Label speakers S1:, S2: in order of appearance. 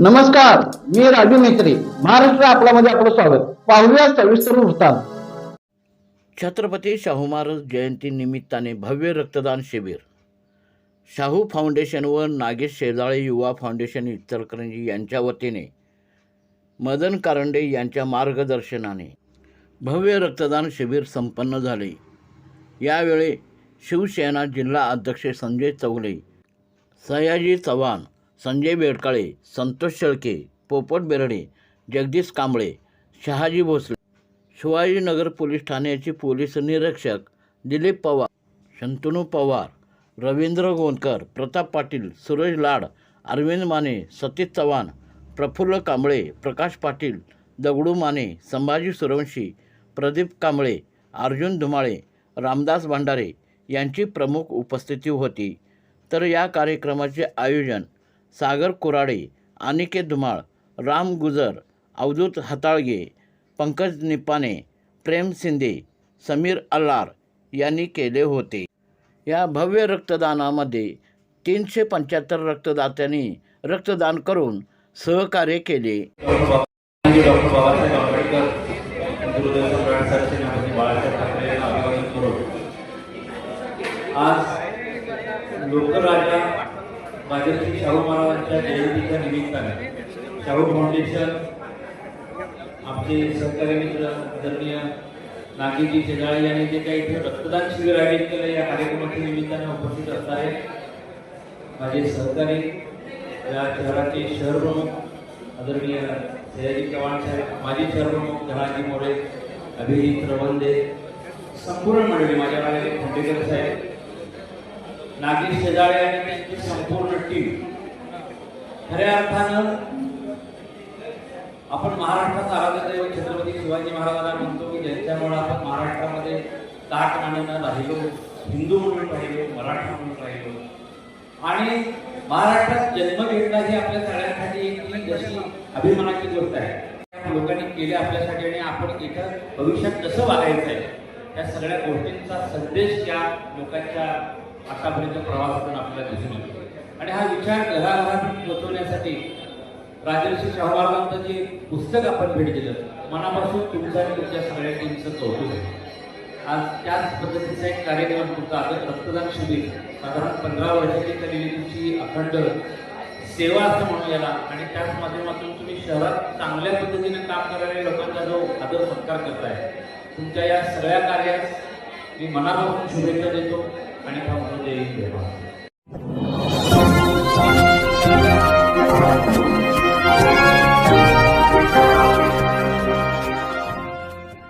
S1: नमस्कार मी राजू मेत्री महाराष्ट्र आपल्यामध्ये आपलं स्वागत. पाहूया सविस्तर वृत्तांत.
S2: छत्रपती शाहू महाराज जयंती निमित्ताने भव्य रक्तदान शिबिर. शाहू फाउंडेशन व नागेश शेजाळे युवा फाउंडेशन इचलकरंजी यांच्या वतीने मदन कारंडे यांच्या मार्गदर्शनाने भव्य रक्तदान शिबिर संपन्न झाले. यावेळी शिवसेना जिल्हा अध्यक्ष संजय चौले सयाजी चव्हाण संजय बेडकाळे संतोष शेळके पोपट बेरडे जगदीश कांबळे शहाजी भोसले शिवाजीनगर पोलीस ठाण्याचे पोलीस निरीक्षक दिलीप पवार शंतनू पवार रवींद्र गोंदकर प्रताप पाटील सुरेश लाड अरविंद माने सतीश चव्हाण प्रफुल्ल कांबळे प्रकाश पाटील दगडू माने संभाजी सुरवंशी प्रदीप कांबळे अर्जुन धुमाळे रामदास भंडारे यांची प्रमुख उपस्थिती होती. तर या कार्यक्रमाचे आयोजन सागर कुराडे अनिकेत धुमाळ राम गुजर अवधूत हाताळगे पंकज निपाने प्रेम शिंदे समीर अल्लार यांनी केले होते. या भव्य रक्तदानामध्ये तीनशे पंच्याहत्तर रक्तदात्यांनी रक्तदान करून सहकार्य केले.
S3: डॉक्टर बाबासाहेब आंबेडकर माझ्या श्री शाहू महाराजांच्या जयंतीच्या निमित्ताने शाहू फाउंडेशन आमचे सहकारी मित्र आदरणीय नागीजी शेजाळी यांनी जे काही इथे रक्तदान शिबिर आयोजित केलं या कार्यक्रमाच्या निमित्ताने उपस्थित असणारे माझे सहकारी या शहराचे शहर प्रमुख आदरणीय सयाजी चव्हाण साहेब माजी शहर प्रमुख धनाजी मोरे अभिजित रवंदे संपूर्ण मंडळी माझ्या मागे खंडेकर साहेब नागेश शेजाळे आणि त्यांची संपूर्ण टीम खऱ्या अर्थानं आपण महाराष्ट्राचा आराध्य छत्रपती शिवाजी महाराजांना म्हणतो की ज्यांच्यामुळे आपण महाराष्ट्रामध्ये ताट मानणं राहिलो हिंदू म्हणून राहिलो मराठा म्हणून राहिलो. आणि महाराष्ट्रात जन्म घेतला ही आपल्या सगळ्यांसाठी एक जशी अभिमानाची गोष्ट आहे. लोकांनी केले आपल्यासाठी आणि आपण इथं भविष्यात कसं वागायचं आहे? या सगळ्या गोष्टींचा संदेश या लोकांच्या आतापर्यंत प्रवासातून आपल्याला दिसून येतो. आणि हा विचार घराघरात पोचवण्यासाठी राजर्षी शाहू जे पुस्तक आपण भेट दिलं मनापासून तुमचं आणि तुमच्या सगळ्या टीमचं कौतुक आहे. आज त्याच पद्धतीचा एक कार्यक्रम तुमचा आता रक्तदान शिबिर साधारण पंधरा वर्षाची केलेली तुमची अखंड सेवा असं म्हणू याला आणि त्याच माध्यमातून तुम्ही शहरात चांगल्या पद्धतीने काम करणाऱ्या लोकांचा जो आदर सत्कार करताय तुमच्या या सगळ्या कार्यास मी मनापासून शुभेच्छा देतो आणि थांबतो देईल देवा.